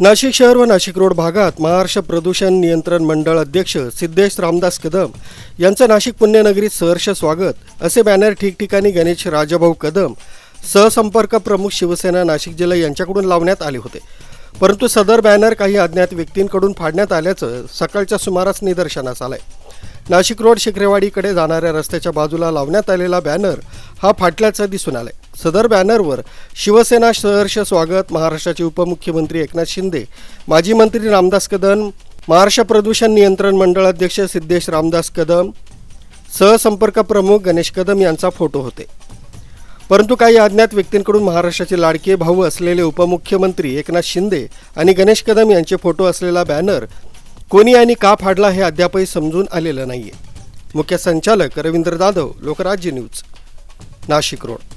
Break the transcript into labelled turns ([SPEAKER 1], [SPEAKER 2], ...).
[SPEAKER 1] नाशिक शहर व नाशिक रोड भागात महाराष्ट्र प्रदूषण नियंत्रण मंडळ अध्यक्ष सिद्धेश रामदास कदम यांचं नाशिक पुण्यनगरीत सहर्ष स्वागत. असे बॅनर ठिकठिकाणी गणेश राजाभाऊ कदम सहसंपर्क प्रमुख शिवसेना नाशिक जिल्हा यांच्याकडून लावण्यात आले होते. परंतु सदर बॅनर काही अज्ञात व्यक्तींकडून फाडण्यात आल्याचं सकाळच्या सुमारास निदर्शनास आलंय. नाशिक रोड शिकरेवाडीकडे जाणाऱ्या रस्त्याच्या बाजूला लावण्यात आलेला बॅनर हा फाटल्याचं दिसून आलाय. सदर बॅनरवर शिवसेना सहर्ष स्वागत महाराष्ट्राचे उपमुख्यमंत्री एकनाथ शिंदे माजी मंत्री रामदास कदम महाराष्ट्र प्रदूषण नियंत्रण मंडळ अध्यक्ष सिद्धेश रामदास कदम सहसंपर्क प्रमुख गणेश कदम यांचा फोटो होते. परंतु काही अज्ञात व्यक्तींकडून महाराष्ट्राचे लाडके भाऊ असलेले उपमुख्यमंत्री एकनाथ शिंदे आणि गणेश कदम यांचे फोटो असलेला बॅनर कोणी आणि का फाडला हे अद्यापही समजून आलेलं नाही आहे मुख्य संचालक रवींद्र जाधव लोकराज्य न्यूज नाशिक रोड.